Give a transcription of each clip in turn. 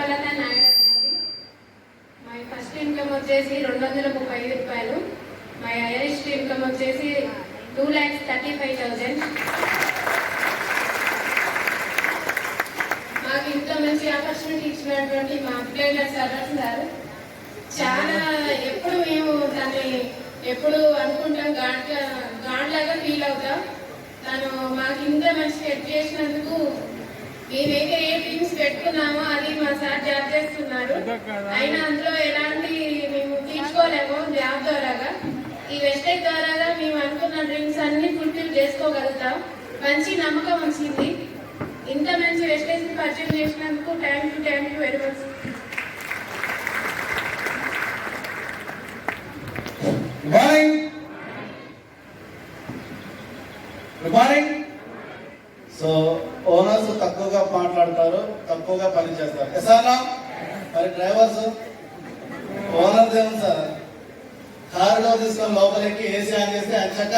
Pushpalatha Nayak my first income వచ్చేసి రెండు వందల ముప్పై ఐదు రూపాయలు. మై హైయెస్ట్ ఇన్కమ్ వచ్చేసి two lakhs thirty five thousand. మాకు ఇంత మంచి ఆపర్చునిటీ ఇచ్చినటువంటి మా అప్లైనర్ సరస్ గారు. చాలా ఎప్పుడు మేము దాన్ని ఎప్పుడు అనుకుంటాం గాండ్ గాండ్లాగా ఫీల్ అవుతాం. తను మాకు ఇంత మంచి హెల్ప్ చేసినందుకు మేమైతే ఏ డ్రీమ్స్ పెట్టుకున్నామో అది మా సార్ జాబ్ చేస్తున్నారు. అయినా అందులో ఎలాంటి మేము తీర్చుకోలేము జాబ్ ద్వారాగా. ఈ వెస్టేజ్ ద్వారాగా మేము అనుకున్న డ్రీమ్స్ అన్ని ఫుల్ఫిల్ చేసుకోగలుగుతాం. మంచి నమ్మకం వచ్చింది. ఇంత మంచి వెస్టేజ్ పర్చేజ్ చేసినందుకు thank you thank you very much good morning good morning so owners తక్కువగా మాట్లాడతారు తక్కువగా పని చేస్తారు ఎసానా మరి డ్రైవర్స్ ఓనర్ దేవుడు సార్ కారులో తీసుకొని లోపలికి ఏసీ ఆన్ చేస్తే అంచక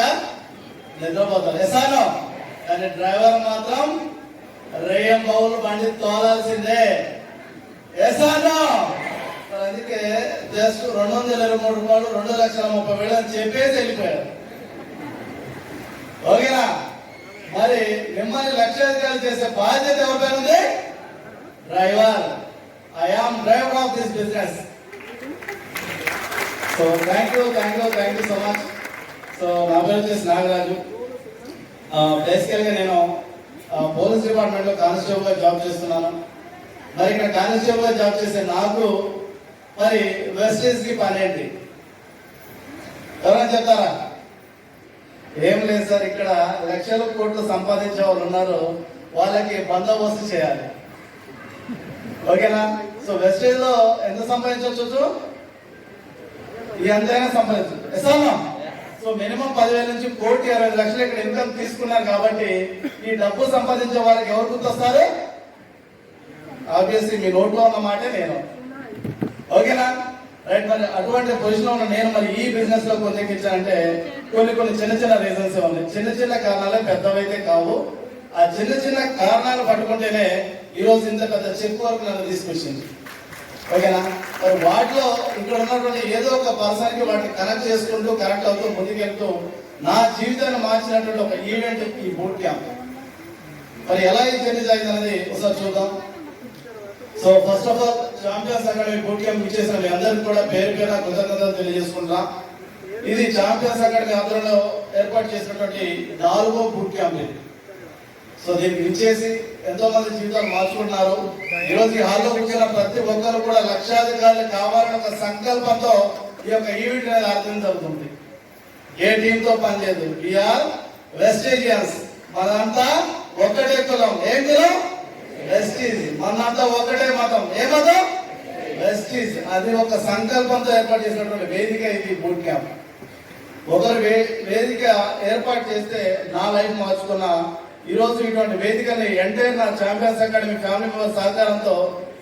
పోతారు. ఎసానో కానీ డ్రైవర్ మాత్రం రేయం బౌలు బండి తోలాల్సిందే. ఎసానో అందుకే జస్ట్ రెండు వందల ఇరవై మూడు రూపాయలు రెండు లక్షల ముప్పై వేలు అని చెప్పేసి వెళ్ళిపోయారు. ఓకేనా? మరి మిమ్మల్ని లక్షాధికారులు చేసే బాధ్యత ఎవరిపైన ఉంది? Driver I am driver of this business so thank you thank you thank you so much so నా పేరు వచ్చేసి నాగరాజు. బేసికల్గా నేను పోలీస్ డిపార్ట్మెంట్లో కానిస్టేబుల్గా జాబ్ చేస్తున్నాను. మరి ఇక్కడ కానిస్టేబుల్గా జాబ్ చేసే నాకు మరి వెస్టేజ్కి పని ఏంటి? ఎవరైనా చెప్తారా? ఏం లేదు సార్ ఇక్కడ లక్షల కోట్లు సంపాదించే వాళ్ళు ఉన్నారు. వాళ్ళకి బందోబస్తు చేయాలి. ఓకేనా? సో వెస్టేజ్లో ఎంత సంపాదించవచ్చు? ఈ ఎంతైనా సంపాదించవచ్చు. ఎసామా సో మినిమం పదివేల నుంచి కోటి అరవై లక్షలు ఇక్కడ ఇన్కమ్ తీసుకున్నారు కాబట్టి ఈ డబ్బు సంపాదించే వాళ్ళకి ఎవరు గుర్తొస్తారు? ఆబ్వియస్లీ మీ నోట్లో ఉన్న మాటే నేను. ఓకేనా? రైట్ మరి అటువంటి పొజిషన్లో ఉన్న నేను మరి ఈ బిజినెస్లో కొంచెంకించానంటే కొన్ని కొన్ని చిన్న చిన్న రీజన్స్ ఉన్నాయి. చిన్న చిన్న కారణాలే పెద్దవైతే కావు. ఆ చిన్న చిన్న కారణాలు పట్టుకుంటేనే ఈ రోజు ఇంత పెద్ద చెక్ వరకు నన్ను తీసుకొచ్చింది. ఓకేనా? మరి వాటిలో ఇక్కడ ఉన్నటువంటి ఏదో ఒక పర్సన్కి వాటిని కనెక్ట్ చేసుకుంటూ కనెక్ట్ అవుతూ ముందుకెళ్తూ నా జీవితాన్ని మార్చినటువంటి ఒక ఈవెంట్ ఈ బూట్ క్యాంప్. మరి ఎలా ఈ జర్నీ జరిగిందనేది ఒకసారి చూద్దాం. So first of all Champions Academy boot camp ఇచ్చేసిన మీ అందరికి కూడా పేరు పేరు కృతజ్ఞతలు తెలియజేసుకుంటున్నా. ఇది ఛాంపియన్స్ అకాడమీ ఆధ్వర్యంలో ఏర్పాటు చేసినటువంటి నాలుగో బూట్ క్యాంప్ ఇది. సో దీనికి ఇచ్చేసి ఎంతో మంది జీవితాలు మార్చుకుంటున్నారు. ఈ రోజు ఈ హాల్లో కూర్చున్న ప్రతి ఒక్కరు కూడా లక్షాధికారులు కావాలనే ఒక సంకల్పంతో ఈ యొక్క ఈవెంట్ అనేది అర్థం జరుగుతుంది. ఏ టీమ్తో పనిచేయదు వీఆర్ వెస్టేజియన్స్ మనంతా ఒకటే కులం. ఏం కులం? వెస్టీజ్ మనంతా ఒకటే మతం. ఏ మతం? వెస్టీజ్ అది ఒక సంకల్పంతో ఏర్పాటు చేసినటువంటి వేదిక ఇది బూట్ క్యాంప్ ఒకరు వే- వేదిక ఏర్పాటు చేస్తే నా లైఫ్ మార్చుకున్న ఈ రోజు ఇటువంటి వేదికని ఎంటైర్ నా ఛాంపియన్స్ అకాడమీ ఫ్యామిలీ మెంబర్ సహకారంతో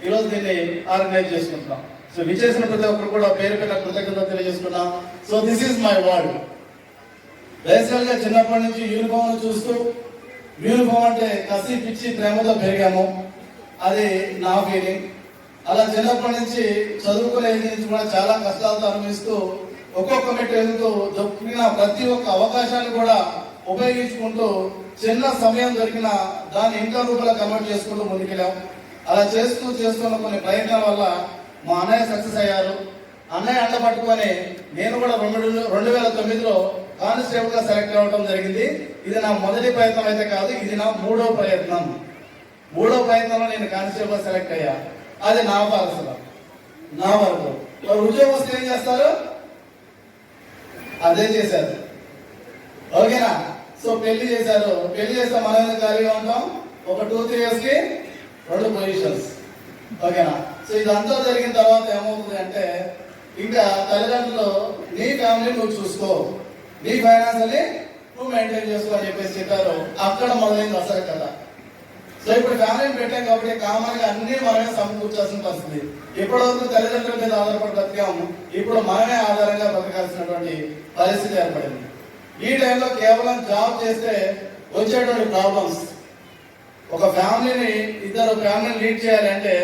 ఈ రోజు దీన్ని ఆర్గనైజ్ చేసుకుంటున్నాం. సో విచేసిన ప్రతి ఒక్కరు కూడా పేరు పేరు కృతజ్ఞత తెలియజేసుకున్నాం. So this is my word basically చిన్నప్పటి నుంచి యూనిఫామ్ చూస్తూ యూనిఫామ్ అంటే కసి పిచ్చి ప్రేమతో పెరిగాము. అది నా ఫీలింగ్ అలా చిన్నప్పటి నుంచి చదువుకునే ఏజ్ నుంచి కూడా చాలా కష్టాలతో అనుభవిస్తూ ఒక్కొక్క మెట్టు ఎదుగుతూ దొరికిన ప్రతి ఒక్క అవకాశాన్ని కూడా ఉపయోగించుకుంటూ చిన్న సమయం దొరికిన దాన్ని ఇంకా రూపంలో కన్వర్ట్ చేసుకుంటూ ముందుకెళ్ళాం. అలా చేస్తూ చేస్తున్న కొన్ని ప్రయత్నాల వల్ల మా అన్నయ్య సక్సెస్ అయ్యారు. అన్నయ్య అండ పట్టుకొని నేను కూడా రెండు రెండు వేల తొమ్మిదిలో కానిస్టేబుల్గా సెలెక్ట్ అవ్వడం జరిగింది. ఇది నా మొదటి ప్రయత్నం అయితే కాదు ఇది నా మూడో ప్రయత్నం. మూడో ప్రయత్నంలో నేను కానిస్టేబుల్గా సెలెక్ట్ అయ్యా. అది నా పాలసల నా వరకు మరి ఉద్యోగం వస్తే ఏం చేస్తారు? అదే చేశారు. ఓకేనా? సో పెళ్ళి చేశారు. పెళ్ళి చేస్తే మనం ఎందుకు ఖాళీగా ఉంటాం. ఒక టూ త్రీ ఇయర్స్కి రెండు పొజిషన్స్ ఓకేనా? సో ఇదంతా జరిగిన తర్వాత ఏమవుతుంది అంటే ఇంకా తల్లిదండ్రులు నీ ఫ్యామిలీ నువ్వు చూసుకో. నీ ఫైనాన్స్ అని నువ్వు మెయింటైన్ చేసుకో అని చెప్పేసి చెప్పారు. అక్కడ మొదలైంది అసలు కదా సో ఇప్పుడు ఫ్యామిలీని పెట్టాం కాబట్టి కామన్గా అన్ని మనమే సమకూర్చాల్సిన పరిస్థితి. ఇప్పటివరకు తల్లిదండ్రుల మీద ఆధారపడి బతికాము ఇప్పుడు మనమే ఆధారంగా బతకాల్సినటువంటి పరిస్థితి ఏర్పడింది. ఈ టైంలో కేవలం జాబ్ చేస్తే వచ్చేటువంటి ప్రాబ్లమ్స్ ఒక ఫ్యామిలీని ఇద్దరు ఫ్యామిలీని లీడ్ చేయాలంటే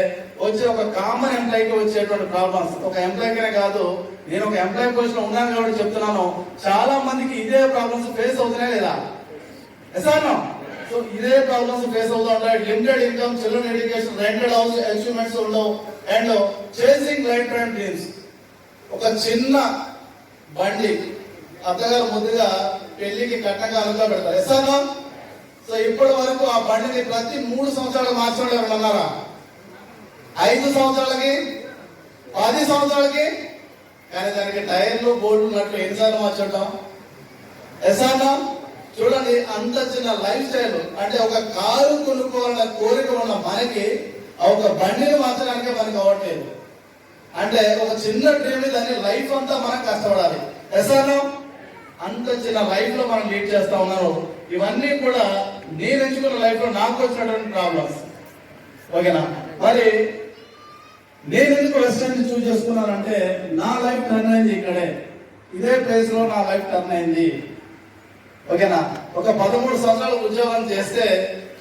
వచ్చే ఒక కామన్ ఎంప్లాయీకి వచ్చేటువంటి ప్రాబ్లమ్స్ ఒక ఎంప్లాయీకే కాదు నేను ఒక ఎంప్లాయీ పొజిషన్ ఉన్నాను కాబట్టి చెప్తున్నాను. చాలా మందికి ఇదే ప్రాబ్లమ్స్ ఫేస్ అవుతున్నాయి లేదా? ఎసానో సో ఇదే ప్రాబ్లమ్స్ ఫేస్ అవుతూ ఉంటాయి. Limited income children education rented house achievements ఉండవు. And chasing life and dreams ఒక చిన్న బండి అత్తగారు ముందుగా పెళ్ళికి కట్నకాలుగా పెడతారు. ఎసానో సో ఇప్పటి వరకు ఆ బండిని ప్రతి మూడు సంవత్సరాలు మార్చడం ఎవరు అన్నారా ఐదు సంవత్సరాలకి పది సంవత్సరాలకి? కానీ దానికి టైర్లు బోర్డు నట్లు ఎన్నిసార్లు మార్చడం ఎసానా చూడండి అంత చిన్న లైఫ్ స్టైల్. అంటే ఒక కారు కొనుక్కోవాలన్న కోరిక ఉన్న మనకి ఒక బండిని మార్చడానికే మనకి అవ్వట్లేదు అంటే ఒక చిన్న డ్రీమ్ దాన్ని లైఫ్ అంతా మనం కష్టపడాలి. ఎసానో అంత చిన్న లైఫ్లో మనం లీడ్ చేస్తా ఉన్నాను. ఇవన్నీ కూడా నేను ఎంచుకున్న లైఫ్లో నాకు వచ్చినటువంటి ప్రాబ్లమ్స్ ఓకేనా? మరి నేను ఎందుకు వెస్టర్న్ చూస్ చేసుకున్నానంటే నా లైఫ్ టర్న్ అయింది ఇక్కడే. ఇదే ప్లేస్లో నా లైఫ్ టర్న్ అయింది. ఓకేనా? ఒక పదమూడు సంవత్సరాలు ఉద్యోగం చేస్తే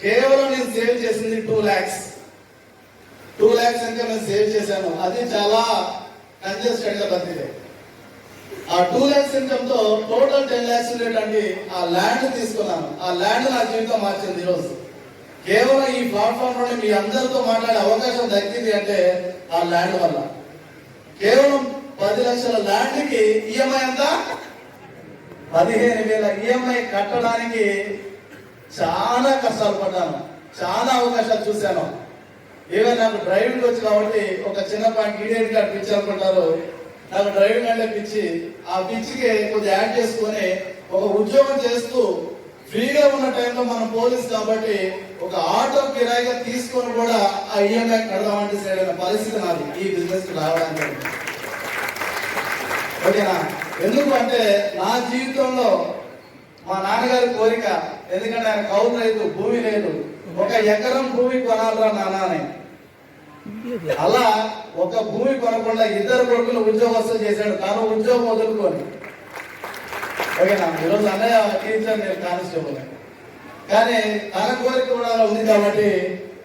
కేవలం నేను సేవ్ చేసింది టూ ల్యాక్స్ టూ ల్యాక్స్ అంటే నేను సేవ్ చేశాను. అది చాలా కంజెస్టెడ్గా బతికే ఆ టూ ల్యాక్స్ ఇన్కమ్తో టోటల్ టెన్ ల్యాక్స్ ఉండేటండి ఆ ల్యాండ్ తీసుకున్నాను. ఆ ల్యాండ్ నా జీవితం మార్చింది ఈరోజు. కేవలం ఈ ప్లాట్ఫామ్లోనే మీ అందరితో మాట్లాడే అవకాశం దక్కింది అంటే ఆ ల్యాండ్ వల్ల. కేవలం పది లక్షల ల్యాండ్కి ఈఎంఐ ఎంత? పదిహేను వేల ఈఎంఐ కట్టడానికి చాలా కష్టాలు పడ్డాను. చాలా అవకాశాలు చూశాను. ఈవెన్ నాకు డ్రైవింగ్ వచ్చి కాబట్టి ఒక చిన్న పాయింట్ ఈడియట్ కార్డు పిచ్చి అనుకుంటారు. నాకు డ్రైవింగ్ అంటే పిచ్చి ఆ పిచ్చికి కొద్దిగా యాడ్ చేసుకొని ఒక ఉద్యోగం చేస్తూ ఫ్రీగా ఉన్న టైంలో మనం పోలీస్ కాబట్టి ఒక ఆటో కిరాయిగా తీసుకొని కూడా ఆ ఈఎంఐ కడదామంటే సరైన పరిస్థితి నాది ఈ బిజినెస్కి రావడానికి ఓకేనా? ఎందుకు అంటే నా జీవితంలో మా నాన్నగారి కోరిక ఎందుకంటే ఆయన కౌలు రైతు భూమి లేదు ఒక ఎకరం భూమి కొనాలరా నాన్న అని. అలా ఒక భూమి కొనకుండా ఇద్దరు కొడుకులు ఉద్యోగస్తులు చేశాడు. తాను ఉద్యోగం వదులుకొని ఓకేనా? ఈరోజు అన్నయ్య టీచర్ నేను కానిస్టేబుల్ కానీ తన కోరిక కూడా ఉంది కాబట్టి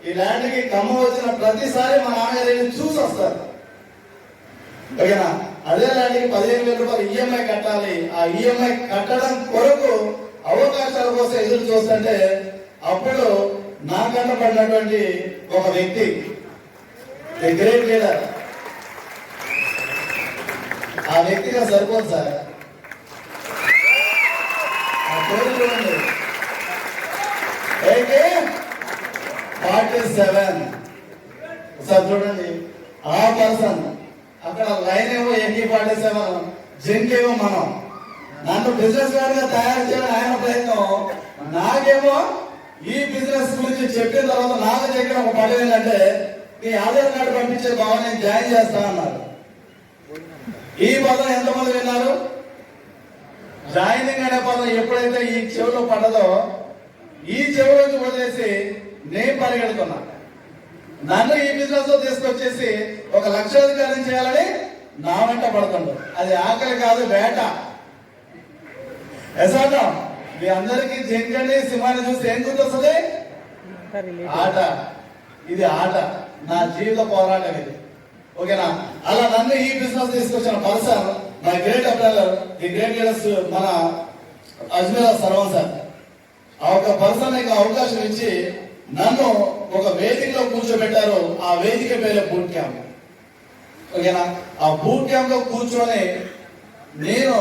ఈ ల్యాండ్కి కమ్మ వచ్చిన ప్రతిసారి మా నాన్నగారు చూసి వస్తారు. ఓకేనా? అదే ల్యాండ్కి పదిహేను వేల రూపాయలు ఈఎంఐ కట్టాలి. ఆ ఈఎంఐ కట్టడం కొరకు అవకాశాల కోసం ఎదురు చూస్తుంటే అప్పుడు నా కంట పడినటువంటి ఒక వ్యక్తి గ్రేట్ లీడర్ ఆ వ్యక్తిగా సరిపోదు సార్. ఆ పేరు చూడండి. అయితే ఫార్టీ సెవెన్. సార్ చూడండి. ఆ పర్సన్ అక్కడ లైన్ ఏమో ఎన్ని ఫార్టీ సెవెన్ జింక్ ఏమో మనం. నన్ను బిజినెస్ మ్యాన్గా తయారు చేయడం ఆయన ప్రయత్నం. నాకేమో ఈ బిజినెస్ గురించి చెప్పిన తర్వాత నాకు చెప్పిన ఒక పని ఏంటంటే నీ ఆధార్ కార్డు పంపించే బావ నేను జాయిన్ చేస్తా అన్నారు. ఈ పదం ఎంతమంది విన్నారు? జాయినింగ్ అనే పదం ఎప్పుడైతే ఈ చెవిలో పడ్డదో ఈ చెవిలోకి వదిలేసి నేను పరిగెడుతున్నా. నన్ను ఈ బిజినెస్లో తీసుకొచ్చేసి ఒక లక్షాధికారం చేయాలని నా వెంట పడుతుండ్రు. అది ఆకలి కాదు వేట. ఎసాటం మీ అందరికి జంకని సింహాన్ని చూస్తే ఏం గుర్తొస్తుంది? ఆట. ఇది ఆట. నా జీవిత పోరాటం ఇది. ఓకేనా? అలా నన్ను ఈ బిజినెస్ తీసుకొచ్చిన person my great a brother the great leaders మన అజ్మీర్ సర్వం సార్. ఆ ఒక పర్సన్కి అవకాశం ఇచ్చి నన్ను ఒక వేదికలో కూర్చోబెట్టారు. ఆ వేదిక పేరే బూట్ క్యాంప్ ఓకేనా? ఆ బూట్ క్యాంప్లో కూర్చొని నేను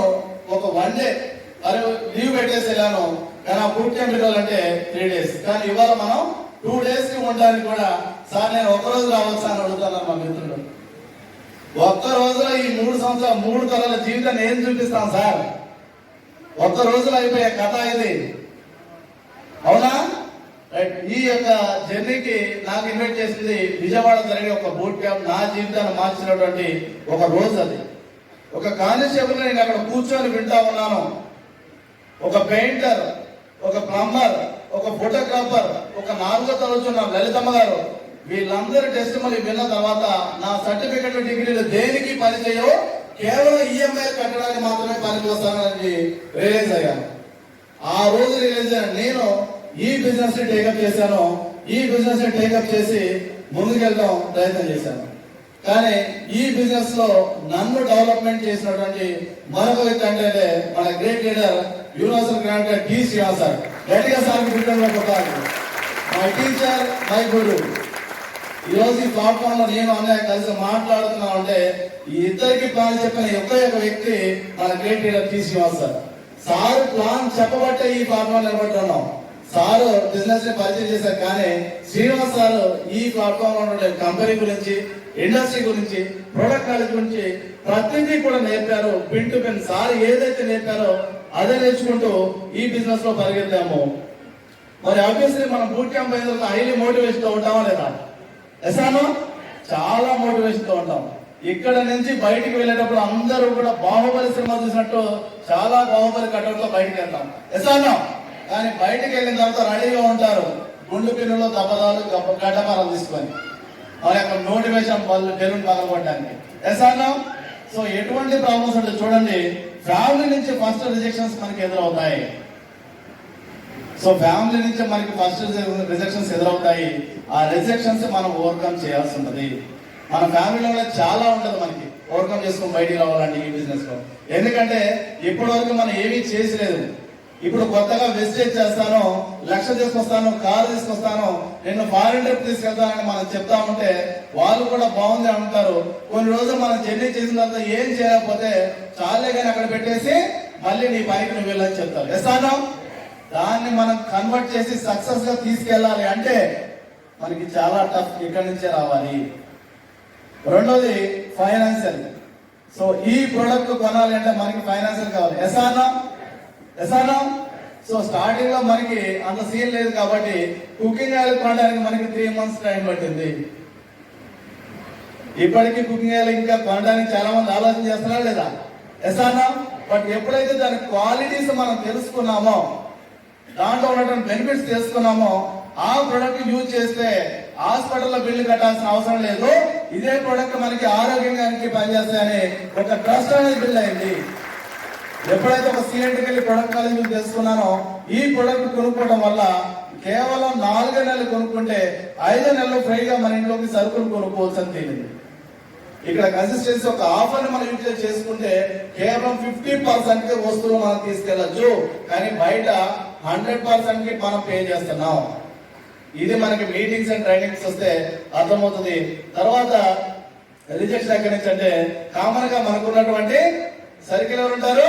ఒక వన్ డే అరే లీవ్ పెట్టేసి వెళ్ళాను. కానీ ఆ బూట్ క్యాంప్ వెళ్ళాలంటే త్రీ డేస్ కానీ ఇవాళ మనం టూ డేస్కి ఉండడానికి కూడా సార్ నేను ఒక రోజు రావచ్చు అని అడుగుతాను మా మిత్రుడు ఒక్క రోజులో ఈ మూడు సంవత్సరాలు మూడు తరాల జీవితాన్ని ఏం చూపిస్తాం సార్. ఒక్క రోజులో అయిపోయే కథ ఇది. అవునా? ఈ యొక్క జర్నీకి నాకు ఇన్వైట్ చేసింది విజయవాడ జరిగే ఒక బూట్ క్యాంప్ నా జీవితాన్ని మార్చినటువంటి ఒక రోజు అది. ఒక కానిస్టేబుల్ నేను అక్కడ కూర్చొని వింటా ఉన్నాను. ఒక పెయింటర్ ఒక ప్లంబర్ ఒక ఫోటోగ్రాఫర్ ఒక నాలుగో తరచున్న లలితమ్మ గారు వీళ్ళందరి టెస్ట్ మళ్ళీ విన్న తర్వాత నా సర్టిఫికెట్ డిగ్రీలు దేనికి పనిచేయవు కేవలం ఈఎంఐ కట్టడానికి మాత్రమే పనికి వస్తానని రియలైజ్ అయ్యాను. ఆ రోజు రిలీజ్ అయ్యాను నేను ఈ బిజినెస్ని టేకప్ చేశాను. ఈ బిజినెస్ని టేకప్ చేసి ముందుకెళ్ళడం ప్రయత్నం చేశాను. కానీ ఈ బిజినెస్లో నన్ను డెవలప్మెంట్ చేసినటువంటి మరొక వ్యక్తి అంటే మన great leader universal grant D Srinivas sir. గట్టిగా సార్ కొట్టాలి. మై టీచర్ మై గురు ఈ రోజు ఈ ప్లాట్ఫామ్లో నేను అన్నయ్య కలిసి మాట్లాడుతున్నాం అంటే ఈ ఇద్దరికి ప్లాన్ చెప్పిన ఒకే ఒక వ్యక్తి మన great leader T sir sir plan చెప్పబట్టే ఈ ప్లాట్ఫామ్ నిలబడుతున్నాం. సారు బిజినెస్ని పరిచయం చేశారు కానీ శ్రీనివాస్ సార్ ఈ ప్లాట్ఫామ్లో ఉండే కంపెనీ గురించి ఇండస్ట్రీ గురించి ప్రొడక్ట్ నాలెడ్జ్ గురించి ప్రతిదీ కూడా నేర్పారు. పిన్ టు పిన్ సార్ ఏదైతే నేర్పారో అదే నేర్చుకుంటూ ఈ బిజినెస్లో పరిగెత్తాము. మరి ఆబ్వియస్లీ మనం బూట్ క్యాంప్ అయిన తర్వాత హైలీ మోటివేషన్తో ఉంటామా లేదా ఎసాను చాలా మోటివేషన్తో ఉంటాం. ఇక్కడ నుంచి బయటికి వెళ్ళేటప్పుడు అందరూ కూడా బాహుబలి సినిమా చూసినట్టు చాలా బాహుబలి కట్అవుట్ బయటికి వెళ్తాం. ఎసాను కానీ బయటికి వెళ్ళిన తర్వాత రెడీగా ఉంటారు. గుండు పిల్లలు దెబ్బదాలు గడ్డపారం తీసుకొని. వాళ్ళ యొక్క మోటివేషన్ బెలూన్ పగలగొట్టడానికి. ఎసాను సో ఎటువంటి ప్రాబ్లమ్స్ అంటే చూడండి. ఫ్యామిలీ నుంచి ఫస్ట్ రిజెక్షన్స్ మనకి ఎదురవుతాయి. సో ఫ్యామిలీ నుంచి మనకి ఫస్ట్ రిజెక్షన్స్ ఎదురవుతాయి. ఆ రిజెక్షన్స్ మనం ఓవర్కమ్ చేయాల్సి ఉంటుంది. మన ఫ్యామిలీలో చాలా ఉంటుంది మనకి. ఓవర్కమ్ చేసుకొని బయటికి రావాలంటే ఈ బిజినెస్లో ఎందుకంటే ఇప్పటివరకు మనం ఏమీ చేసలేదు ఇప్పుడు కొత్తగా వెస్టేజ్ చేస్తాను లక్ష తీసుకొస్తాను కారు తీసుకొస్తాను నిన్ను ఫారెన్ ట్రిప్ తీసుకెళ్తానని మనం చెప్తా ఉంటే వాళ్ళు కూడా బాగుంది అంటారు. కొన్ని రోజులు మనం జర్నీ చేసిన తర్వాత ఏం చేయకపోతే చాలే కానీ అక్కడ పెట్టేసి మళ్ళీ నీ బైక్ నువ్వు వెళ్ళని చెప్తారు. ఎస్తాను దాన్ని మనం కన్వర్ట్ చేసి సక్సెస్గా తీసుకెళ్ళాలి అంటే మనకి చాలా టఫ్ ఇక్కడి నుంచే రావాలి. రెండోది ఫైనాన్షియల్ సో ఈ ప్రొడక్ట్ కొనాలి అంటే మనకి ఫైనాన్షియల్ కావాలి. ఎసానా ఎసానా సో స్టార్టింగ్లో మనకి అంత సీన్ లేదు కాబట్టి కుకింగ్ ఆయిల్ కొనడానికి మనకి త్రీ మంత్స్ టైం పట్టింది. ఇప్పటికీ కుకింగ్ ఆయిల్ ఇంకా కొనడానికి చాలా మంది ఆలోచన చేస్తున్నారా లేదా? ఎసానా బట్ ఎప్పుడైతే దాని క్వాలిటీస్ మనం తెలుసుకున్నామో దాంట్లో ఉన్నటువంటి బెనిఫిట్స్ తెలుసుకున్నామో ఆ ప్రొడక్ట్ యూజ్ చేస్తే హాస్పిటల్లో బిల్లు కట్టాల్సిన అవసరం లేదు. ఇదే ప్రొడక్ట్ మనకి ఆరోగ్యంగా పనిచేస్తాయని ఒక ట్రస్ట్ అనేది బిల్డ్ అయింది. ఎప్పుడైతే ఒక సిఎండ్కి వెళ్ళి ప్రొడక్ట్ కాలేజ్ తెలుసుకున్నానో ఈ ప్రొడక్ట్ కొనుక్కోవడం వల్ల కేవలం నాలుగో నెలలు కొనుక్కుంటే ఐదో నెలలు ఫ్రీగా మన ఇంట్లోకి సరుకులు కొనుక్కోవచ్చు తేలింది ఇక్కడ కన్సిస్టెన్సీ ఒక ఆఫర్ మనం యూటిలైజ్ చేసుకుంటే కేవలం ఫిఫ్టీ పర్సెంట్కి వస్తువులు మనం తీసుకెళ్ళొచ్చు కానీ బయట హండ్రెడ్ పర్సెంట్కి మనం పే చేస్తున్నాం. ఇది మనకి మీటింగ్స్ అండ్ ట్రైనింగ్స్ వస్తే అర్థమవుతుంది. తర్వాత రిజెక్షన్ ఎక్కడి నుంచి అంటే కామన్గా మనకున్నటువంటి సర్కిల్ ఎవరు ఉంటారు.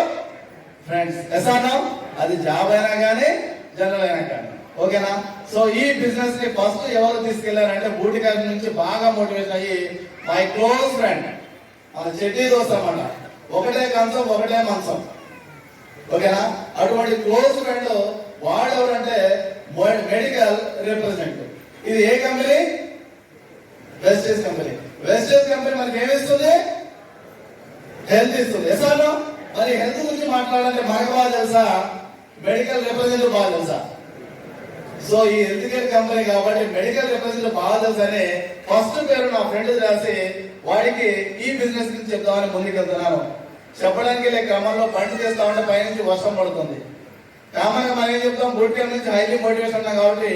ఫ్రెండ్స్ ఎసానా అది జాబ్ అయినా కానీ జనరల్ అయినా కానీ ఓకేనా సో ఈ బిజినెస్ని ఫస్ట్ ఎవరు తీసుకెళ్ళారంటే బూటికాయ నుంచి బాగా మోటివేషన్ అయ్యి మై క్లోజ్ ఫ్రెండ్ మన చెట్టి దోస్త్ అన్నమాట. ఒకటే కంచం ఒకటే మంచం. ఓకేనా అటువంటి క్లోజ్ ఫ్రెండ్ వాడు ఎవరంటే మెడికల్ రిప్రజెంటేటివ్ ఇది ఏ company Vestige company Vestige company మనకి ఏమిస్తుంది హెల్త్ ఇస్తుంది? ఎసాను మరి హెల్త్ గురించి మాట్లాడాలంటే మనకు బాగా తెలుసా? మెడికల్ రిప్రజెంటేటివ్ బాగా తెలుసా? సో ఈ హెల్త్ కేర్ కంపెనీ కాబట్టి మెడికల్ రిప్రజెంటేటివ్ బాగా తెలుసని ఫస్ట్ పేరు నా ఫ్రెండ్ రాసి వాడికి ఈ బిజినెస్ గురించి చెప్తామని ముందుకెళ్తున్నాను. చెప్పడానికి వెళ్ళే క్రమంలో పని చేస్తా ఉంటే పైనుంచి వర్షం పడుతుంది. కామన్ మనం ఏం చెప్తాం? బూట్ క్యాంప్ నుంచి హైలీ మోటివేషన్ ఉన్నాం కాబట్టి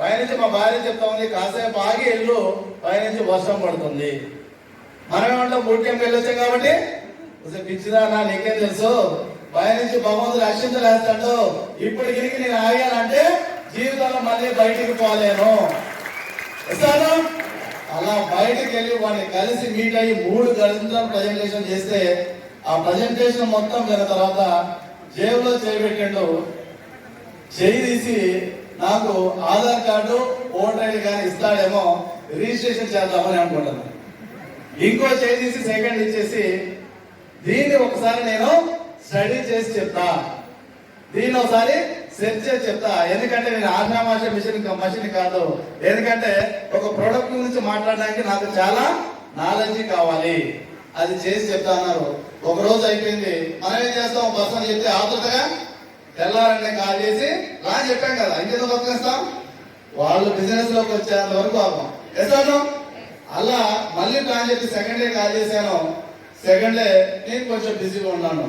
పైనుంచి మా భార్య చెప్తా ఉంది కాసేపు ఆగి ఇల్లు పైనుంచి వర్షం పడుతుంది. మనం ఏమంటాం బూట్ క్యాంప్ వెళ్ళొచ్చాం కాబట్టి అసలు పిచ్చిరా నా నీకేం తెలుసు? నుంచి భగవంతుడు రక్షించలేస్తాడు వేస్తాడు. ఇప్పుడు గిరికి నేను ఆగానంటే జీవితంలో మళ్ళీ బయటికి పోలేను. ఇస్తాను అలా బయటకు వెళ్ళి వాడిని కలిసి మీట్ అయ్యి మూడు గంటల ప్రజెంటేషన్ చేస్తే ఆ ప్రజెంటేషన్ మొత్తం విన్న తర్వాత జేబులో చేయబెట్టిండు చేయి తీసి నాకు ఆధార్ కార్డు ఓటర్ ఐడి కానీ ఇస్తాడేమో రిజిస్ట్రేషన్ చేద్దామని అనుకుంటాను ఇంకో చేయి తీసి సెకండ్ ఇచ్చేసి దీన్ని ఒకసారి నేను స్టడీ చేసి చెప్తా. దీన్ని ఒకసారి సెర్చ్ చేసి చెప్తా. ఎందుకంటే నేను ఆషామాష మిషన్ మషిన్ కాదు. ఎందుకంటే ఒక ప్రోడక్ట్ గురించి మాట్లాడడానికి నాకు చాలా నాలెడ్జ్ కావాలి. అది చేసి చెప్తా అన్నారు. ఒక రోజు అయిపోయింది. మనం ఏం చేస్తాం? బస్సు అని చెప్తే ఆతృతగా తెల్లారంటే కాల్ చేసి రా చెప్పాం కదా. ఇంకెందుకు బతికేస్తాం వాళ్ళు బిజినెస్లోకి వచ్చేంత వరకు ఆపం. ఎసాను అలా మళ్ళీ ప్లాన్ చెప్పి సెకండ్ డే కాల్ చేశాను. సెకండ్ డే నేను కొంచెం బిజీగా ఉన్నాను.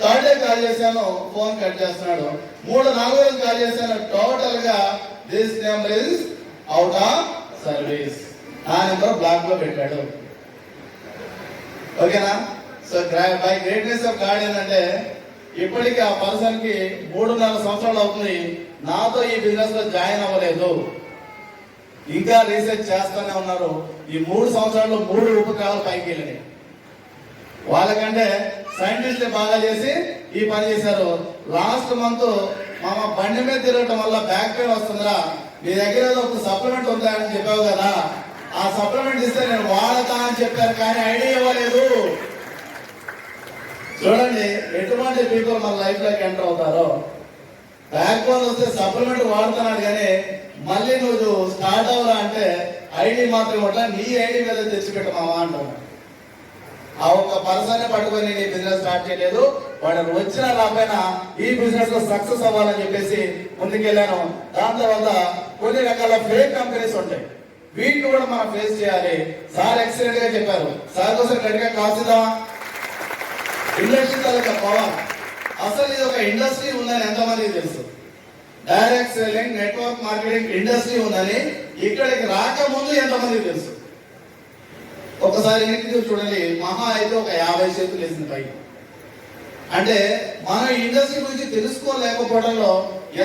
థర్డ్ డే కాల్ చేశాను ఫోన్ కట్ చేస్తున్నాడు. మూడు నాలుగు రోజులు కాల్ చేశాను టోటల్గా this number is out of service. ఆ నెంబర్ బ్లాక్లో పెట్టాడు. ఓకేనా? So by greatness of God ఏంటంటే ఇప్పటికీ ఆ పర్సన్కి మూడున్నర సంవత్సరాలు అవుతుంది. నాతో ఈ బిజినెస్లో జాయిన్ అవ్వలేదు. ఇంకా రీసెర్చ్ చేస్తూనే ఉన్నారు. ఈ మూడు సంవత్సరాల్లో మూడు ఉపగ్రహాలు పైకి వెళ్ళినాయి. వాళ్ళకంటే సైంటిస్టులు బాగా చేసి ఈ పని చేశారు. లాస్ట్ మంత్ మామ బండి మీద తిరగటం వల్ల బ్యాక్ పెయిన్ వస్తుందిరా. మీ దగ్గర ఏదో ఒక సప్లిమెంట్ ఉందా అని చెప్పావు కదా. ఆ సప్లిమెంట్ ఇస్తే నేను వాడతా అని చెప్పారు కానీ ఐడియా ఇవ్వలేదు. చూడండి ఎటువంటి పీపుల్ మన లైఫ్లోకి ఎంటర్ అవుతారో. బ్యాక్ బోన్ వస్తే సప్లిమెంట్ వాడుతున్నాడు కానీ మళ్ళీ నువ్వు స్టార్ట్ అవ్వరా అంటే ఐడి మాత్రం ఇవ్వట్లా నీ ఐడి మీద తెచ్చిపెట్టు మావా ఆ ఒక్క పర్సన్ పట్టుకొని నీ బిజినెస్ స్టార్ట్ చేయలేదు. వాడు వచ్చిన లాభైనా ఈ బిజినెస్లో సక్సెస్ అవ్వాలని చెప్పేసి ముందుకెళ్ళాను. దాని తర్వాత కొన్ని రకాల ఫేక్ కంపెనీస్ ఉంటాయి. వీటిని కూడా మనం ఫేస్ చేయాలి. సార్ ఎక్సలెంట్గా చెప్పారు. సార్ కోసం గట్టిగా కాల్చుదామా ఇండస్ట్రీ తాలూకా పవర్ అసలు ఇది ఒక ఇండస్ట్రీ ఉందని ఎంతమందికి తెలుసు. Direct selling network marketing industry ఉందని ఇక్కడికి రాకముందు ఎంతమందికి తెలుసు. ఒకసారి వెనక్కి చూడండి మహా అయితే ఒక యాభై చేతులు వేసింది పైకి. అంటే మనం ఇండస్ట్రీ గురించి తెలుసుకోలేకపోవడంలో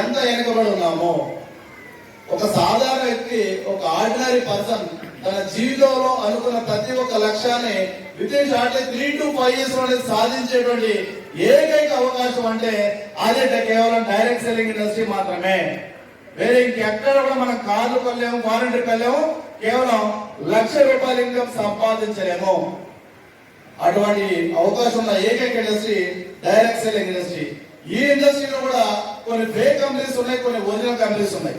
ఎంత వెనుకబడి ఉన్నామో ఒక సాధారణ వ్యక్తి ఒక ఆర్డినరీ పర్సన్ తన జీవితంలో అనుకున్న ప్రతి ఒక్క లక్ష్యాన్ని with shortly three to five ఇయర్స్లోనే సాధించేటువంటి ఏకైక అవకాశం అంటే అదే కేవలం డైరెక్ట్ సెల్లింగ్ ఇండస్ట్రీ మాత్రమే. వేరే ఇంకెక్కడ కూడా మనం కార్లు కొనలేము వారంటీ వెళ్ళలేము కేవలం లక్ష రూపాయల ఇన్కమ్ సంపాదించలేము. అటువంటి అవకాశం ఉన్న ఏకైక ఇండస్ట్రీ డైరెక్ట్ సెల్లింగ్ ఇండస్ట్రీ. ఈ ఇండస్ట్రీలో కూడా కొన్ని ఫేక్ కంపెనీస్ ఉన్నాయి కొన్ని ఒరిజినల్ కంపెనీస్ ఉన్నాయి.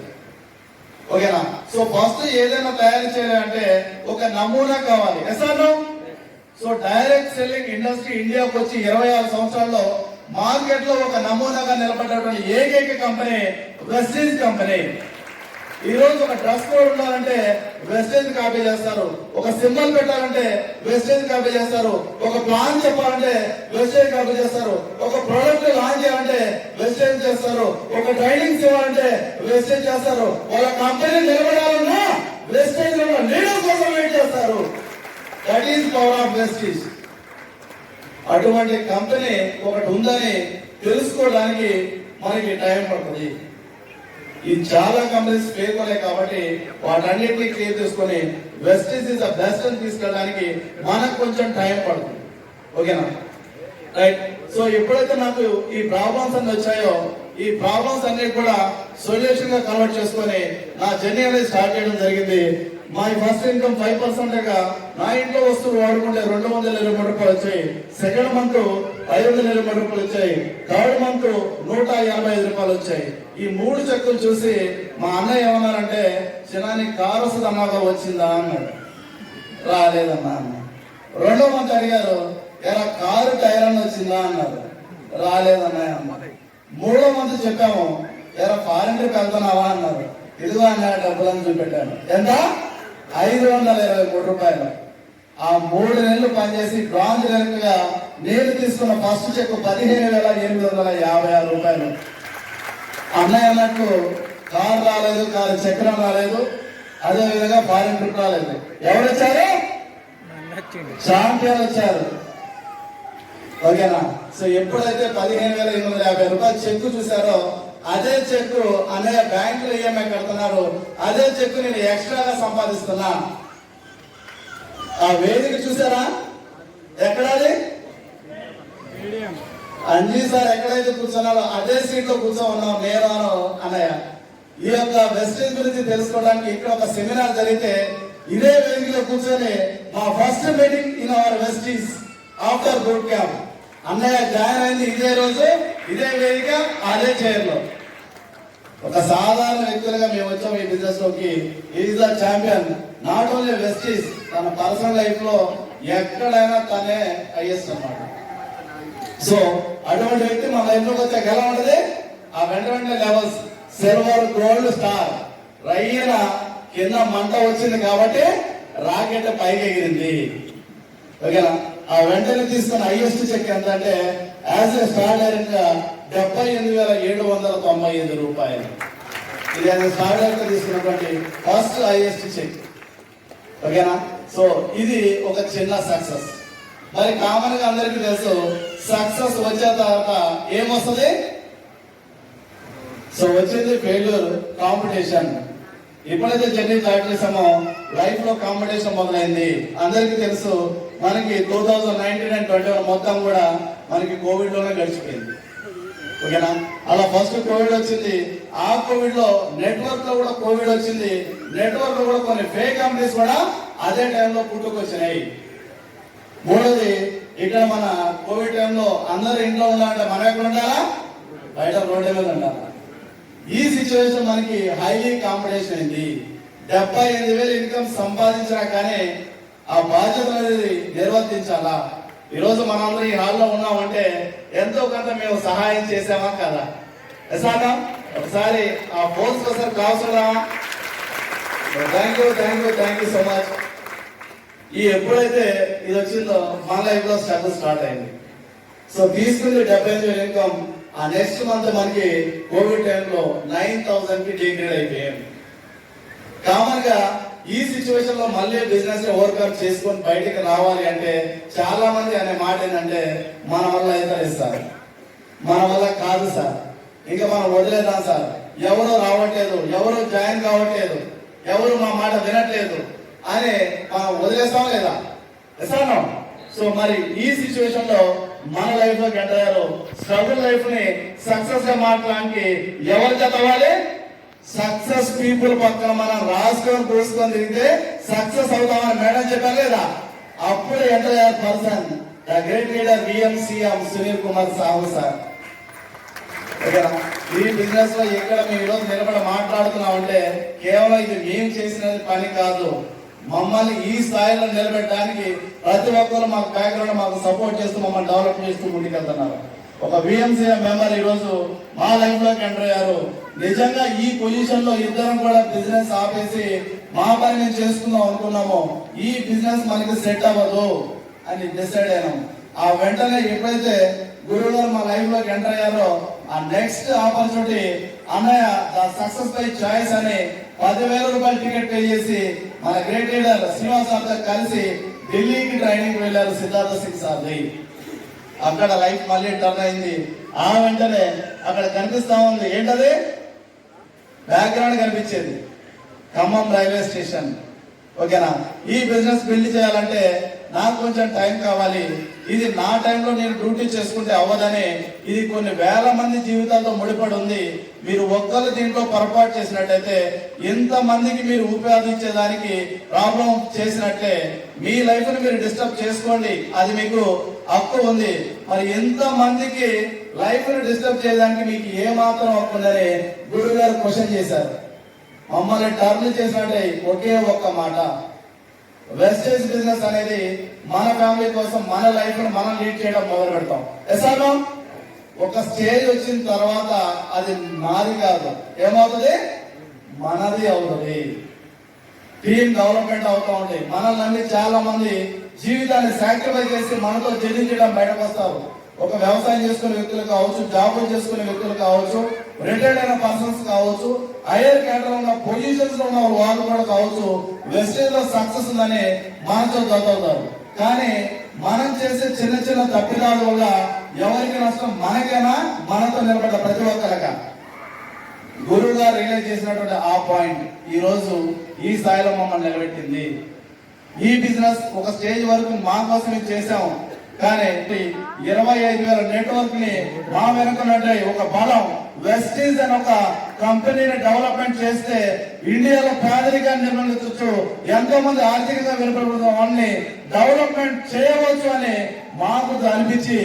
ఓకేనా? సో ఫస్ట్ ఏదైనా తయారు చేయాలంటే ఒక నమూనా కావాలి. Yes so direct selling industry ఇండియాకు వచ్చి ఇరవై ఆరు సంవత్సరాల్లో మార్కెట్లో ఒక నమూనాగా నిలబడేటువంటి ఏకైక కంపెనీ వెస్టీజ్ కంపెనీ ఈ రోజు ఒక డ్రెస్ కోడ్ ఉండాలంటే వెస్టేజ్ కాపీ చేస్తారు. ఒక సింబల్ పెట్టాలంటే వెస్టేజ్ కాపీ చేస్తారు. ఒక ప్లాన్ చెప్పాలంటే వెస్టేజ్ కాపీ చేస్తారు. ఒక ప్రోడక్ట్ లాంచ్ చేయాలంటే వెస్టేజ్ చేస్తారు. ఒక ట్రైనింగ్ ఇవ్వాలంటే వెస్టేజ్ చేస్తారు. వాళ్ళ కంపెనీ నిలబడాలన్నా వెస్టేజ్ లీడర్ కోసం వెయిట్ చేస్తారు. That is power of Vestige అటువంటి కంపెనీ ఒకటి ఉందని తెలుసుకోవడానికి మనకి టైం పడుతుంది. ఇది చాలా కంపెనీస్ పేర్కొన్నాయి కాబట్టి వాటన్నిటిని క్లియర్ చేసుకొని వెస్ట్ ఇస్ ద బెస్ట్ అని తీసుకెళ్ళడానికి మనకు కొంచెం టైం పడుతుంది. ఓకేనా రైట్ సో ఎప్పుడైతే నాకు ఈ ప్రాబ్లమ్స్ అన్ని వచ్చాయో ఈ ప్రాబ్లమ్స్ అన్ని కూడా సొల్యూషన్గా కన్వర్ట్ చేసుకొని నా జర్నీ అనేది స్టార్ట్ చేయడం జరిగింది. మా ఫస్ట్ ఇన్కమ్ ఫైవ్ పర్సెంట్ లేక నా ఇంట్లో వస్తువులు వాడుకుంటే రెండు వందల ఇరవై మూడు రూపాయలు వచ్చాయి. సెకండ్ మంత్ ఐదు వందల ఇరవై మూడు రూపాయలు వచ్చాయి. థర్డ్ మంత్ నూట ఎనభై ఐదు రూపాయలు వచ్చాయి. ఈ మూడు చెక్కులు చూసి మా అన్నయ్య ఏమన్నారంటే చిన్నాని కారు వస్తుంది అన్నాక వచ్చిందా? అన్నాడు. రాలేదన్నా అన్న. రెండో మంత్ అడిగారు ఎలా కారు టైర్ అని వచ్చిందా? అన్నారు రాలేదన్నాయ అమ్మ. మూడో మంత్ చెప్పాము ఎరా ఫారెన్ వెళ్తున్నావా? అన్నారు. ఇదిగో అన్న డబ్బులని చూపెట్టాను. ఎంత ఐదు వందల ఇరవై మూడు రూపాయలు. ఆ మూడు నెలలు పనిచేసి బ్రాంజ్ ర్యాంక్గా నేను తీసుకున్న ఫస్ట్ చెక్ పదిహేను వేల ఎనిమిది వందల యాభై ఆరు రూపాయలు. అన్నయ్య అన్నట్టు కారు రాలేదు కారు చక్రం రాలేదు అదే విధంగా ఫారెన్ ట్రిప్ రాలేదు. ఎవరు వచ్చారు? చాంపియన్ వచ్చారు. ఓకేనా? సో ఎప్పుడైతే పదిహేను వేల ఎనిమిది వందల యాభై రూపాయలు చెక్ చూసారో అదే చెక్ అన్నయ్య బ్యాంకులో ఈఎంఐ కడుతున్నారు. అదే చెక్ నేను ఎక్స్ట్రాగా సంపాదిస్తున్నా. ఆ వేదిక చూసారా? ఎక్కడాది అంజీ సార్ ఎక్కడైతే కూర్చున్నారో అదే సీట్లో కూర్చో ఉన్నాం నేను అన్నయ్య ఈ యొక్క వెస్టేజ్ గురించి తెలుసుకోవడానికి ఇక్కడ ఒక సెమినార్ జరిగితే ఇదే వేదికలో కూర్చొని మా first meeting in our vesties after boot camp అన్నయ్య జాయిన్ అయింది ఇదే రోజు. ఇదే వేదిక అదే చైర్లో. ఒక సాధారణ వ్యక్తులుగా మేము వచ్చాం ఈ బిజినెస్లోకి. Is the champion not only vesties తన పర్సనల్ లైఫ్లో ఎక్కడైనా తనే హైయెస్ట్ అన్నమాట. సో అటువంటి వ్యక్తి మన లైఫ్లోకి వచ్చాక ఎలా ఉంటది? ఆ వెంట వెంటనే లెవెల్స్ సిల్వర్ గోల్డ్ స్టార్ రయ్యన కింద మంట వచ్చింది కాబట్టి రాకెట్ పైకి ఎగిరింది ఓకేనా? ఆ వెంటనే తీసుకున్న హైయెస్ట్ చెక్ ఎంత అంటే యాజ్ ఎ స్టార్గా డెబ్బై ఎనిమిది వేల ఏడు వందల తొంభై ఐదు రూపాయలు. ఇది యాజ్ ఎ స్టార్ డైరెక్ట్ తీసుకున్నటువంటి ఫస్ట్ హైయెస్ట్ చెక్ ఓకేనా సో ఇది ఒక చిన్న సక్సెస్ మరి కామన్గా అందరికీ తెలుసు సక్సెస్ వచ్చే తర్వాత ఏమొస్తుంది? సో వచ్చింది ఫెయిల్యూర్ కాంపిటీషన్ ఎప్పుడైతే జర్నీ స్టార్ట్ చేసామో లైఫ్లో కాంపిటీషన్ మొదలైంది. అందరికీ తెలుసు మనకి two thousand nineteen and twenty one మొత్తం కూడా మనకి కోవిడ్లోనే గడిచిపోయింది. ఓకేనా? అలా ఫస్ట్ కోవిడ్ వచ్చింది. ఆ కోవిడ్లో నెట్వర్క్లో కూడా కోవిడ్ వచ్చింది. నెట్వర్క్లో కూడా కొన్ని ఫేక్ కంపెనీస్ కూడా అదే టైంలో పుట్టుకొచ్చినాయి. మూడోది ఇక్కడ మన కోవిడ్ టైంలో అందరూ ఇంట్లో ఉండాలంటే మనం ఎక్కడ ఉండాలా బయట రోడ్డు మీద ఉండాలా ఈ సిచ్యువేషన్ మనకి హైలీ కాంపిటీషన్ అయింది. డెబ్బై ఎనిమిది వేలు ఇన్కమ్ సంపాదించినా కానీ ఆ బాధ్యత అనేది నిర్వర్తించాలా? ఈరోజు మనందరం ఈ హాల్లో ఉన్నామంటే ఎంతో కొంత మేము సహాయం చేసామా కదా? ఎసానా ఒకసారి ఆ పోస్ట్ ఒకసారి కావచ్చుదామా thank you thank you thank you so much ఈ ఎప్పుడైతే ఇది వచ్చిందో మా లైఫ్లో స్ట్రగుల్ స్టార్ట్ అయింది. సో తీసుకుంది డెబ్బై ఎనిమిది ఇన్కమ్ ఆ నెక్స్ట్ మంత్ మనకి కోవిడ్ టైంలో నైన్ థౌసండ్కి డిగ్రేడ్ అయిపోయాం. కామన్గా ఈ సిచ్యువేషన్లో మళ్ళీ బిజినెస్ ఓవర్కమ్ చేసుకొని బయటికి రావాలి అంటే చాలా మంది అనే మాట ఏంటంటే మన వల్ల అయితే సార్. మన వల్ల కాదు సార్. ఇంకా మనం వదిలేదాం సార్. ఎవరు రావట్లేదు. ఎవరు జాయిన్ కావట్లేదు. ఎవరు మా మాట వినట్లేదు. అని మనం వదిలేస్తాం లేదా? ఇస్తాను సో మరి ఈ సిచ్యువేషన్లో మన లైఫ్లో గంట గారు స్ట్రగుల్ లైఫ్ని సక్సెస్గా మార్చడానికి ఎవరు చదవాలి సక్సెస్ పీపుల్ పక్కన మనం రాసుకొని పూసుకొని తిరిగితే సక్సెస్ అవుతామని మేడం చెప్పారు లేదా? అప్పుడు ఎంటర్ అయ్యారు person the great leader VMCM Sunil Kumar Sahu sir. ఈ బిజినెస్లో ఎక్కడ మేము ఈరోజు నిలబడి మాట్లాడుతున్నాం అంటే కేవలం ఇది మేము చేసిన పని కాదు. మమ్మల్ని ఈ స్థాయిలో నిలబెట్టడానికి ప్రతి ఒక్కరు మాకు బ్యాక్గ్రౌండ్ మాకు సపోర్ట్ చేస్తూ మమ్మల్ని డెవలప్ చేస్తూ ముందుకెళ్తున్నారు. ఒక విఎంసీఎం మెంబర్ ఈరోజు మా లైఫ్లోకి ఎంటర్ అయ్యారు. నిజంగా ఈ పొజిషన్లో ఇద్దరం కూడా బిజినెస్ ఆపేసి మా పని మేము చేసుకుందాం అనుకున్నాము ఈ బిజినెస్ మనకి సెట్ అవ్వదు అని డిసైడ్ అయినాము ఆ వెంటనే ఎప్పుడైతే గురువు గారు మా లైఫ్లోకి ఎంటర్ అయ్యారో ఆ నెక్స్ట్ ఆపర్చునిటీ అన్నయ్య ద సక్సెస్ బై చాయిస్ అని పదివేల రూపాయలు టికెట్ పే చేసి మన గ్రేట్ లీడర్ శ్రీనివాస్ సార్తో కలిసి ఢిల్లీకి ట్రైనింగ్ వెళ్ళారు సిద్ధార్థ సింగ్ సార్ది అక్కడ లైఫ్ మళ్ళీ టర్న్ అయింది. ఆ వెంటనే అక్కడ కనిపిస్తా ఉంది. ఏంటది? బ్యాక్గ్రౌండ్ కనిపించేది. Khammam railway station. ఓకేనా? ఈ బిజినెస్ బిల్డ్ చేయాలంటే నాకు కొంచెం టైం కావాలి. ఇది నా టైంలో నేను డ్యూటీ చేసుకుంటే అవ్వదని ఇది కొన్ని వేల మంది జీవితాలతో ముడిపడి ఉంది మీరు ఒక్కరు దీంట్లో పొరపాటు చేసినట్టయితే ఎంత మందికి మీరు ఉపాధి ఇచ్చేదానికి ప్రాబ్లం చేసినట్లే మీ లైఫ్ని మీరు డిస్టర్బ్ చేసుకోండి. అది మీకు హక్కు ఉంది. మరి ఎంత మందికి లైఫ్ను డిస్టర్బ్ చేయడానికి మీకు ఏ మాత్రం హక్కు ఉందని గురువు గారు క్వశ్చన్ చేశారు. మమ్మల్ని టర్న్ చేసినట్టే ఒకే ఒక్క మాట. వెస్టేజ్ బిజినెస్ అనేది మన ఫ్యామిలీ కోసం మన లైఫ్ను మనం లీడ్ చేయడం మొదలు పెడతాం. ఎసానో ఒక స్టేజ్ వచ్చిన తర్వాత అది మాది కాదు. ఏమవుతుంది? మనది అవుతుంది. టీం డెవలప్మెంట్ అవుతా ఉంది. మనల్ని చాలా మంది జీవితాన్ని సాక్రిఫైస్ చేసి మనతో చెల్లించడం బయటకు వస్తారు. ఒక వ్యవసాయం చేసుకునే వ్యక్తులు కావచ్చు జాబులు చేసుకునే వ్యక్తులు కావచ్చు రిటైర్డ్ అయిన పర్సన్స్ కావచ్చు హైయర్ క్యాటర్ ఉన్న పొజిషన్స్లో ఉన్న వాళ్ళు కూడా కావచ్చు వెస్టేజ్లో సక్సెస్ ఉందని మనతో చదువుతారు కానీ మనం చేసే చిన్న చిన్న తప్పిదాల వల్ల ఎవరికి నష్టం మనకైనా? మనతో నిలబడ్డ ప్రతి ఒక్కరిగా గురువు గారు రియలైజ్ చేసినటువంటి ఆ పాయింట్ ఈరోజు ఈ స్థాయిలో మమ్మల్ని నిలబెట్టింది. ఈ బిజినెస్ ఒక స్టేజ్ వరకు మా కోసం చేసాం కానీ ఇరవై ఐదు వేల నెట్వర్క్ని మా వెనుకున్నట్టే ఒక బలం వెస్టీజ్ అని ఒక కంపెనీని డెవలప్మెంట్ చేస్తే ఇండియాలో పేదరికాన్ని నిర్మించవచ్చు ఎంతో మంది ఆర్థికంగా వెనుకబడుతున్న వాళ్ళని డెవలప్మెంట్ చేయవచ్చు అని మాకు అనిపించి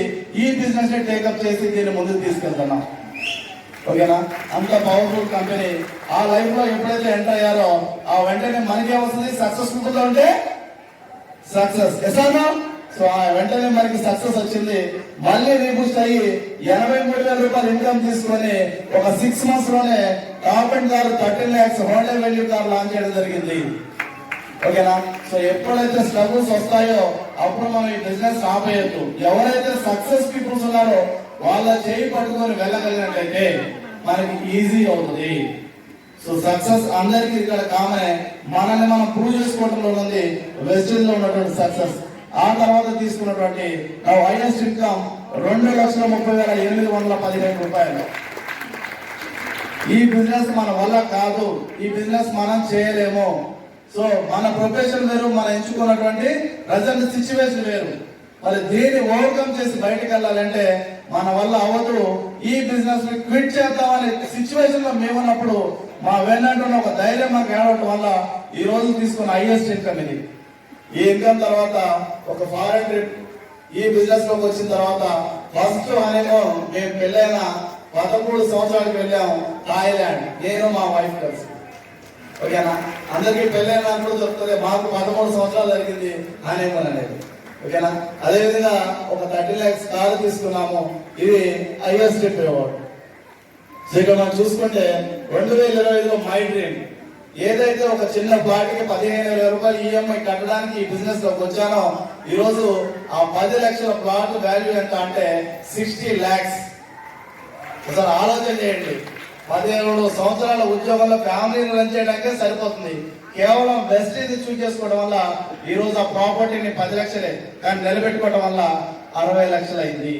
ఈ బిజినెస్ని టేకప్ చేసి దీన్ని ముందుకు తీసుకెళ్తున్నాం. ఓకేనా? అంత పవర్ఫుల్ కంపెనీ ఆ లైఫ్లో ఎప్పుడైతే ఎంటర్ అయ్యారో ఆ వెంటనే మనకే వస్తుంది సక్సెస్ఫుల్ ఉంటే సక్సెస్ ఎసానా సో ఆ వెంటనే మనకి సక్సెస్ వచ్చింది. మళ్ళీ రీబూస్ట్ అయ్యి ఎనభై మూడు వేల రూపాయలు ఇన్కమ్ తీసుకొని ఒక six మంత్స్లోనే top and car thirteen lakhs Honda value car launch చేయడం జరిగింది. ఓకేనా? సో ఎప్పుడైతే స్ట్రగుల్స్ వస్తాయో అప్పుడు మనం ఈ బిజినెస్ ఆపేయద్దు. ఎవరైతే సక్సెస్ పీపుల్స్ ఉన్నారో వాళ్ళ చేయి పట్టుకొని వెళ్ళగలిగినట్లయితే మనకి ఈజీ అవుతుంది సో సక్సెస్ అందరికీ ఇక్కడ కామనే మనల్ని మనం ప్రూవ్ చేసుకోవడంలో ఉంది వెస్టింజ్లో ఉన్నటువంటి సక్సెస్ ఆ తర్వాత తీసుకున్నటువంటి హైయెస్ట్ ఇన్కమ్ రెండు లక్షల ముప్పై వేల ఎనిమిది వందల పదిహేను రూపాయలు. ఈ బిజినెస్ మన వల్ల కాదు. ఈ బిజినెస్ మనం చేయలేము. సో మన ప్రొఫెషన్ వేరు మనం ఎంచుకున్నటువంటి ప్రజెంట్ సిచ్యువేషన్ వేరు. మరి దీన్ని ఓవర్కమ్ చేసి బయటకు వెళ్ళాలంటే మన వల్ల అవ్వదు. ఈ బిజినెస్ని క్విట్ చేద్దామనే సిచ్యువేషన్లో మేమున్నప్పుడు మా వెన్నంటున్న ఒక ధైర్యం మాకు ఏడవటం వల్ల ఈ రోజు తీసుకున్న హైయెస్ట్ ఇన్కమ్ ఇది. ఈ ఇన్కమ్ తర్వాత ఒక ఫారెన్ ట్రిప్ ఈ బిజినెస్లోకి వచ్చిన తర్వాత ఫస్ట్ అనేమో మేము పెళ్ళైన పదమూడు సంవత్సరాలకు వెళ్ళాము థాయిలాండ్. నేను మా వైఫ్ కలిసి. ఓకేనా? అందరికీ పెళ్ళైన కూడా చెప్తుంది మాకు పదమూడు సంవత్సరాలు జరిగింది అనేమో అనేది. ఓకేనా? అదేవిధంగా ఒక థర్టీ ల్యాక్స్ కారు తీసుకున్నాము. ఇది ఐఎస్ ట్రిప్ అవార్డు సో ఇక్కడ మనం చూసుకుంటే రెండు వేల ఇరవై ఐదులో మై డ్రీమ్. ఏదైతే ఒక చిన్న ప్లాట్కి పదిహేను వేల రూపాయలు ఈఎంఐ కట్టడానికి ఈ బిజినెస్లోకి వచ్చానో ఈ రోజు ఆ పది లక్షల ప్లాట్ వాల్యూ ఎంత అంటే సిక్స్టీ ల్యాక్స్ ఒకసారి ఆలోచన చేయండి. పదిహేను సంవత్సరాల ఉద్యోగంలో ఫ్యామిలీని రన్ చేయడానికే సరిపోతుంది. కేవలం వెస్టేజ్ చూస్ చేసుకోవడం వల్ల ఈ రోజు ఆ ప్రాపర్టీని పది లక్షలే కానీ నిలబెట్టుకోవడం వల్ల అరవై లక్షలు అయింది.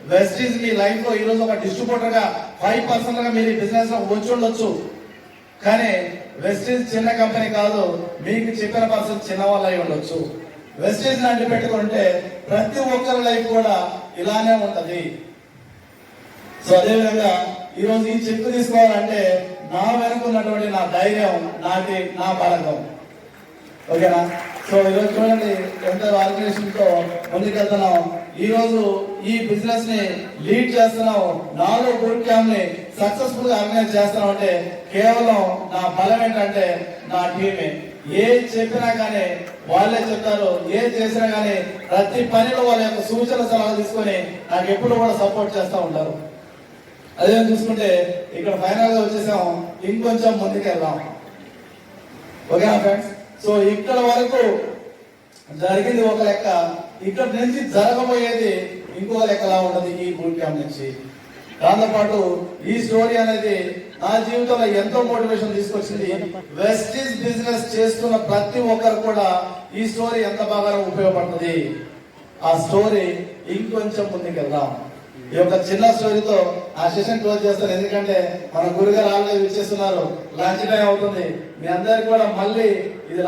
వెస్టీజ్ మీ లైఫ్లో ఈ రోజు ఒక డిస్ట్రిబ్యూటర్గా ఫైవ్ పర్సెంట్గా మీరు బిజినెస్లో వచ్చి ఉండొచ్చు. కానీ వెస్టీజ్ చిన్న కంపెనీ కాదు మీకు చెప్పిన పర్సన్ చిన్న వాళ్ళు అయి ఉండొచ్చు వెస్టీజ్ లాంటి పెట్టుకుంటే ప్రతి ఒక్కరి లైఫ్ కూడా ఇలానే ఉంటది. సో అదేవిధంగా ఈరోజు ఈ చెక్ తీసుకోవాలంటే నా వెనుక ఉన్నటువంటి నా ధైర్యం నాటి నా బలగం. ఓకేనా? సో ఈరోజు చూడండి ఎంత ఆర్గనైజేషన్తో ముందుకెళ్తున్నాం. ఈరోజు ఈ బిజినెస్ని లీడ్ చేస్తున్నాం నాలుగు బూట్ క్యాంప్ని సక్సెస్ఫుల్గా ఆర్గనైజ్ చేస్తున్నాం అంటే కేవలం నా బలం ఏంటంటే నా టీమే ఏ. చెప్పినా కానీ వాళ్ళే చెప్తారు. ఏ చేసినా కానీ ప్రతి పనిలో వాళ్ళ యొక్క సూచన సలహాలు తీసుకొని నాకు ఎప్పుడు కూడా సపోర్ట్ చేస్తూ ఉంటారు. అదే చూసుకుంటే ఇక్కడ ఫైనల్గా వచ్చేసాం. ఇంకొంచెం ముందుకెళ్దాం ఓకేనా ఫ్రెండ్స్ సో ఇక్కడ వరకు జరిగింది ఒక లెక్క. ఇక్కడ నుంచి జరగబోయేది ఇంకో లెక్కలా ఉండదు ఈ బూట్ క్యాంప్ నుంచి. దాంతోపాటు ఈ స్టోరీ అనేది నా జీవితంలో ఎంతో మోటివేషన్ తీసుకొచ్చింది. వెస్టీజ్ బిజినెస్ చేస్తున్న ప్రతి ఒక్కరు కూడా ఈ స్టోరీ ఎంత బాగా ఉపయోగపడుతుంది? ఆ స్టోరీ ఇంకొంచెం ముందుకెళ్దాం ఈ యొక్క చిన్న స్టోరీతో ఆ సెషన్ క్లోజ్ చేస్తాను. ఎందుకంటే మన గురుగారు ఆల్రెడీ విచ్చేస్తున్నారు. లంచ్ టైం అవుతుంది. మీ అందరికి కూడా మళ్ళీ ఇది